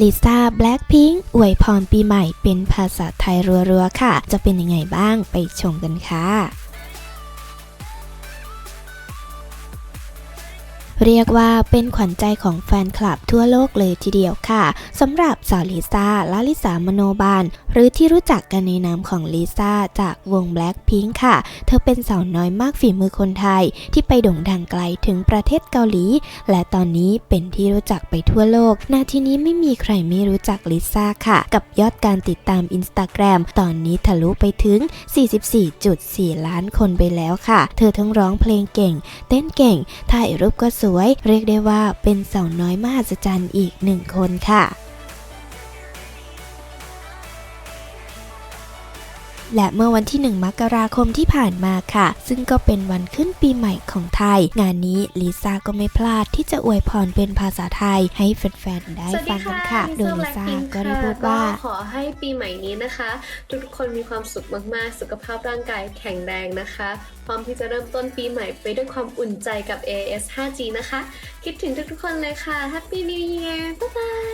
ลิซ่าแบล็ k พิงค์อวยพรปีใหม่เป็นภาษาไทยรัวๆ ค่ะ จะเป็นยังไงบ้างไปชมกันค่ะ เรียกว่าเป็นขวัญใจของแฟนคลับทั่วโลกเลยทีเดียวค่ะสำหรับสาวลิซ่าลาลิสามโนบาล หรือที่รู้จักกันในนามของลิซ่าจากวง Blackpink ค่ะ เธอเป็นสาวน้อยมากฝีมือคนไทย ที่ไปโด่งดังไกลถึงประเทศเกาหลี และตอนนี้เป็นที่รู้จักไปทั่วโลก นาทีนี้ไม่มีใครไม่รู้จักลิซ่าค่ะ กับยอดการติดตามอินสตาแกรมตอนนี้ทะลุไปถึง 44.4 ล้านคนไปแล้วค่ะ เธอทั้งร้องเพลงเก่ง เต้นเก่งถ่ายรูปก็สวย เรียกได้ว่าเป็นสาวน้อยมหัศจรรย์อีกหนึ่งคนค่ะ และเมื่อวันที่ 1 มกราคมที่ผ่านมาค่ะ ซึ่งก็เป็นวันขึ้นปีใหม่ของไทย งานนี้ลิซ่าก็ไม่พลาดที่จะอวยพรเป็นภาษาไทยให้แฟนๆได้สวัสฟัดีงกันค่ะค่ะ โดยลิซ่าก็ได้พูดว่าก็ขอให้ปีใหม่นี้นะคะ ทุกๆคนมีความสุขมากๆ สุขภาพร่างกายแข็งแรงนะคะ พร้อมที่จะเริ่มต้นปีใหม่ไปด้วยความอุ่นใจกับ AS 5G นะคะ คิดถึงทุกๆคนเลยค่ะ Happy New Year บ๊ายบาย